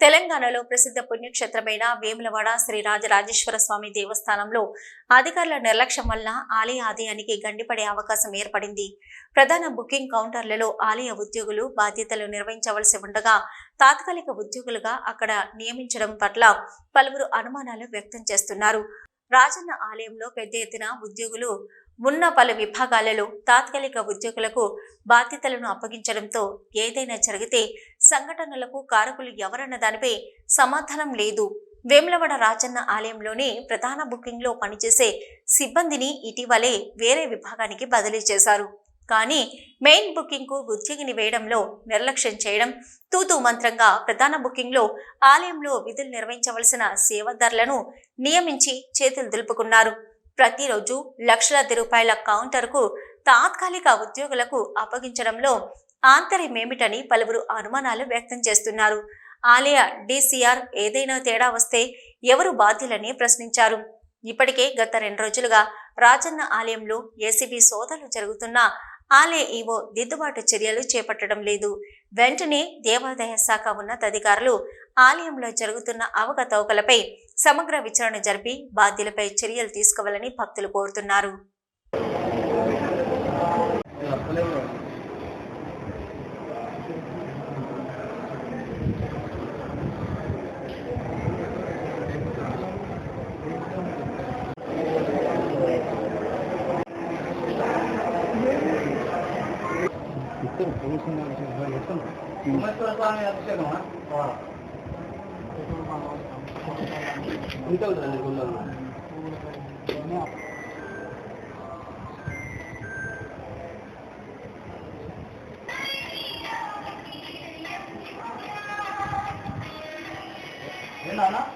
తెలంగాణలో ప్రసిద్ధ పుణ్యక్షేత్రమైన వేములవాడ శ్రీ రాజరాజేశ్వర స్వామి దేవస్థానంలో అధికారుల నిర్లక్ష్యం వల్ల ఆలయ ఆదాయానికి గండిపడే అవకాశం ఏర్పడింది. ప్రధాన బుకింగ్ కౌంటర్లలో ఆలయ ఉద్యోగులు బాధ్యతలు నిర్వహించవలసి ఉండగా తాత్కాలిక ఉద్యోగులుగా అక్కడ నియమించడం పట్ల పలువురు అనుమానాలు వ్యక్తం చేస్తున్నారు. రాజన్న ఆలయంలో పెద్ద ఎత్తున ఉద్యోగులు ఉన్న పలు విభాగాలలో తాత్కాలిక ఉద్యోగులకు బాధ్యతలను అప్పగించడంతో ఏదైనా జరిగితే సంఘటనలకు కారకులు ఎవరన్న దానిపై సమాధానం లేదు. వేములవాడ రాజన్న ఆలయంలోనే ప్రధాన బుకింగ్లో పనిచేసే సిబ్బందిని ఇటీవలే వేరే విభాగానికి బదిలీ చేశారు. కానీ మెయిన్ బుకింగ్కు ఉద్యోగిని వేయడంలో నిర్లక్ష్యం చేయడం తూతు మంత్రంగా ప్రధాన బుకింగ్లో ఆలయంలో విధులు నిర్వహించవలసిన సేవదారులను నియమించి చేతులు దులుపుకున్నారు. ప్రతిరోజు లక్షలాది రూపాయల కౌంటర్కు తాత్కాలిక ఉద్యోగులకు అప్పగించడంలో ఆంతర్యమేమిటని పలువురు అనుమానాలు వ్యక్తం చేస్తున్నారు. ఆలయ డీసీఆర్ ఏదైనా తేడా వస్తే ఎవరు బాధ్యులని ప్రశ్నించారు. ఇప్పటికే గత రెండు రోజులుగా రాజన్న ఆలయంలో ఏసీబీ సోదాలు జరుగుతున్నా ఆలయ ఈవో దిద్దుబాటు చర్యలు చేపట్టడం లేదు. వెంటనే దేవాదాయ శాఖ ఉన్నతాధికారులు ఆలయంలో జరుగుతున్న అవకతవకలపై సమగ్ర విచారణ జరిపి బాధ్యులపై చర్యలు తీసుకోవాలని భక్తులు కోరుతున్నారు. 있던 보는 순간에 지금 그걸 했던 거예요. என்ன